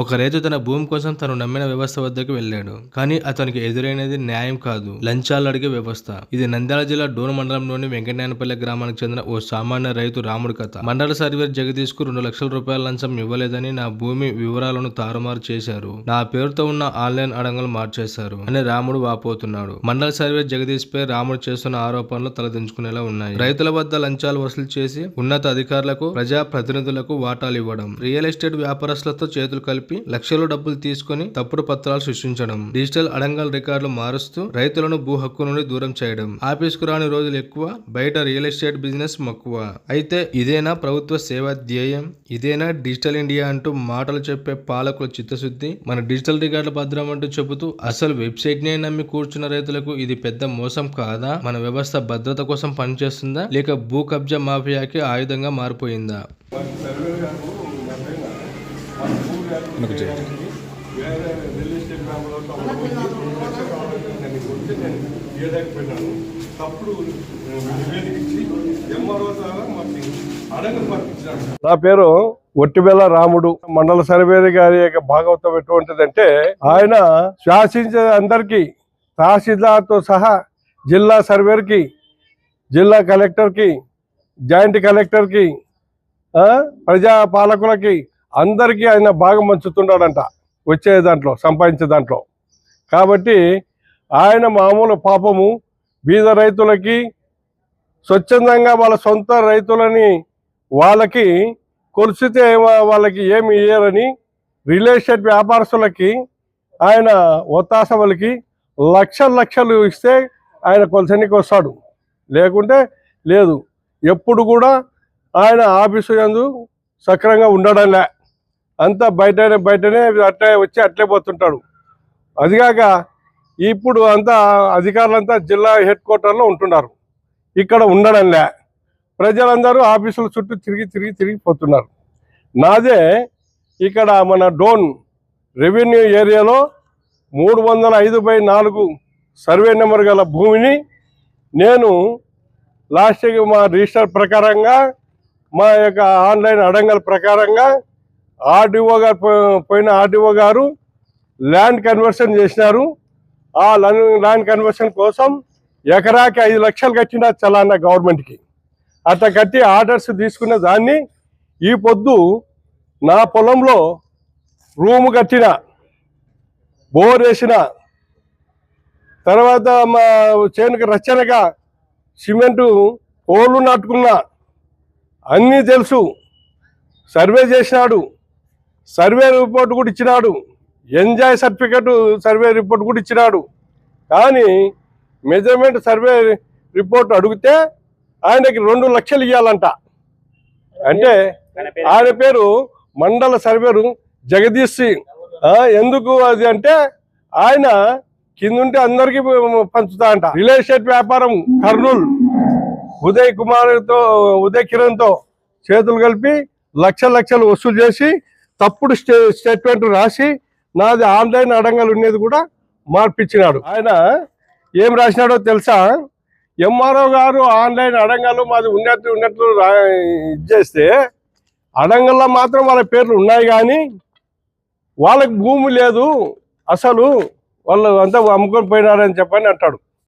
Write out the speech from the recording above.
ఒక రైతు తన భూమి కోసం తను నమ్మిన వ్యవస్థ వద్దకు వెళ్ళాడు. కానీ అతనికి ఎదురైనది న్యాయం కాదు. లంచాలు అడిగే వ్యవస్థ. ఇది నంద్యాల జిల్లా డోన్ మండలంలోని వెంకటనాయనపల్లి గ్రామానికి చెందిన ఓ సామాన్య రైతు రాముడి కథ. మండల సర్వేర్ జగదీష్కు రెండు లక్షల రూపాయల లంచం ఇవ్వలేదని నా భూమి వివరాలను తారుమారు చేశారు. నా పేరుతో ఉన్న ఆన్లైన్ అడంగులు మార్చేశారు అని రాముడు వాపోతున్నాడు. మండల సర్వేర్ జగదీష్ పై రాముడు చేస్తున్న ఆరోపణలు తలదించుకునేలా ఉన్నాయి. రైతుల వద్ద లంచాలు వసూలు చేసి ఉన్నత అధికారులకు ప్రజా ప్రతినిధులకు వాటాలు ఇవ్వడం రియల్ ఎస్టేట్ వ్యాపారస్తులతో చేతులు కలిపి లక్షలు డబ్బులు తీసుకొని తప్పుడు పత్రాలు సృష్టించడం డిజిటల్ అడంగల్ రికార్డులు మారుస్తూ రైతులను భూ హక్కు నుండి దూరం చేయడం ఆఫీస్కు రాని రోజులు ఎక్కువ బయట రియల్ ఎస్టేట్ బిజినెస్ మక్కువ. అయితే ఇదేనా ప్రభుత్వ సేవా ధ్యేయం? ఇదేనా డిజిటల్ ఇండియా అంటూ మాటలు చెప్పే పాలకుల చిత్తశుద్ధి? మన డిజిటల్ రికార్డుల భద్రం అంటూ చెబుతూ అసలు వెబ్సైట్ నే నమ్మి కూర్చున్న రైతులకు ఇది పెద్ద మోసం కాదా? మన వ్యవస్థ భద్రత కోసం పనిచేస్తుందా? లేక భూ కబ్జా మాఫియాకి ఆయుధంగా మారిపోయిందా? వెనక్కి చేయండి. వేరే రియల్ ఎస్టేట్ నేను తప్పుడు నివేదిక ఇచ్చి ఎంఆర్ఓ ద్వారా మాకు అడగ పంపించాను నా పేరు ఒట్టిబెల్ల రాముడు మండల సర్వేది గారి యొక్క భాగవతం ఎటువంటిదంటే ఆయన శాసించే అందరికీ తహసీల్దార్తో సహా జిల్లా సర్వేర్కి జిల్లా కలెక్టర్కి జాయింట్ కలెక్టర్కి ప్రజా పాలకులకి అందరికీ ఆయన భాగం పంచుతున్నాడంట వచ్చే దాంట్లో సంపాదించే దాంట్లో. కాబట్టి ఆయన మామూలు పాపము బీద రైతులకి స్వచ్ఛందంగా వాళ్ళ సొంత రైతులని వాళ్ళకి కొలిసితే వాళ్ళకి ఏమి ఇయ్యరని రిలేషన్ వ్యాపారస్తులకి ఆయన ఒత్తాస వాళ్ళకి లక్షలు లక్షలు ఇస్తే ఆయన కొలసనికి వస్తాడు. లేకుంటే లేదు. ఎప్పుడు కూడా ఆయన ఆఫీసు ఎందు సక్రంగా ఉండడంలే. అంతా బయటనే బయటనే అట్లే వచ్చి అట్లే పోతుంటాడు. అదిగాక ఇప్పుడు అంతా అధికారులంతా జిల్లా హెడ్ క్వార్టర్లో ఉంటున్నారు. ఇక్కడ ఉండడంలే ప్రజలందరూ ఆఫీసుల చుట్టూ తిరిగి తిరిగి తిరిగి పోతున్నారు. నాదే ఇక్కడ మన డోన్ రెవెన్యూ ఏరియాలో మూడు వందల ఐదు బై నాలుగు సర్వే నెంబర్ గల భూమిని నేను లాస్ట్ మా రిజిస్టర్ ప్రకారంగా మా యొక్క ఆన్లైన్ అడంగల ప్రకారంగా ఆర్డీఓ గారు పోయిన ఆర్డీఓ గారు ల్యాండ్ కన్వర్షన్ చేసినారు. ఆ ల్యాండ్ ల్యాండ్ కన్వర్షన్ కోసం ఎకరాకి ఐదు లక్షలు కట్టిన చలానా గవర్నమెంట్కి. అట్లా కట్టి ఆర్డర్స్ తీసుకున్న దాన్ని ఈ పొద్దు నా పొలంలో రూము కట్టిన బోర్ వేసిన తర్వాత మా చేనుకి రచనగా సిమెంటు కోళ్ళు నాటుకున్నా అన్నీ తెలుసు. సర్వే చేసినాడు. సర్వే రిపోర్ట్ కూడా ఇచ్చినాడు. ఎంజాయ్ సర్టిఫికెట్ సర్వే రిపోర్ట్ కూడా ఇచ్చినాడు. కానీ మెజర్మెంట్ సర్వే రిపోర్ట్ అడిగితే ఆయనకి రెండు లక్షలు ఇవ్వాలంట అంటే ఆయన పేరు మండల సర్వేరు జగదీష్ సింగ్ ఎందుకు అది అంటే ఆయన కిందుంటే అందరికీ పంచుతా అంట రియల్ ఎస్టేట్ వ్యాపారం కర్నూలు. ఉదయ్ కుమార్తో ఉదయ్ కిరణ్తో చేతులు కలిపి లక్ష లక్షలు వసూలు చేసి తప్పుడు స్టే స్టేట్మెంట్ రాసి నాది ఆన్లైన్ అడంగలు ఉండేది కూడా మార్పించినాడు. ఆయన ఏం రాసినాడో తెలుసా? ఎంఆర్ఓ గారు ఆన్లైన్ అడంగలు మాది ఉన్నట్టు ఉన్నట్లు ఇది చేస్తే అడంగల్లో మాత్రం వాళ్ళ పేర్లు ఉన్నాయి కానీ వాళ్ళకి భూమి లేదు. అసలు వాళ్ళు అంతా అమ్ముకొని పోయినారని చెప్పని అంటాడు.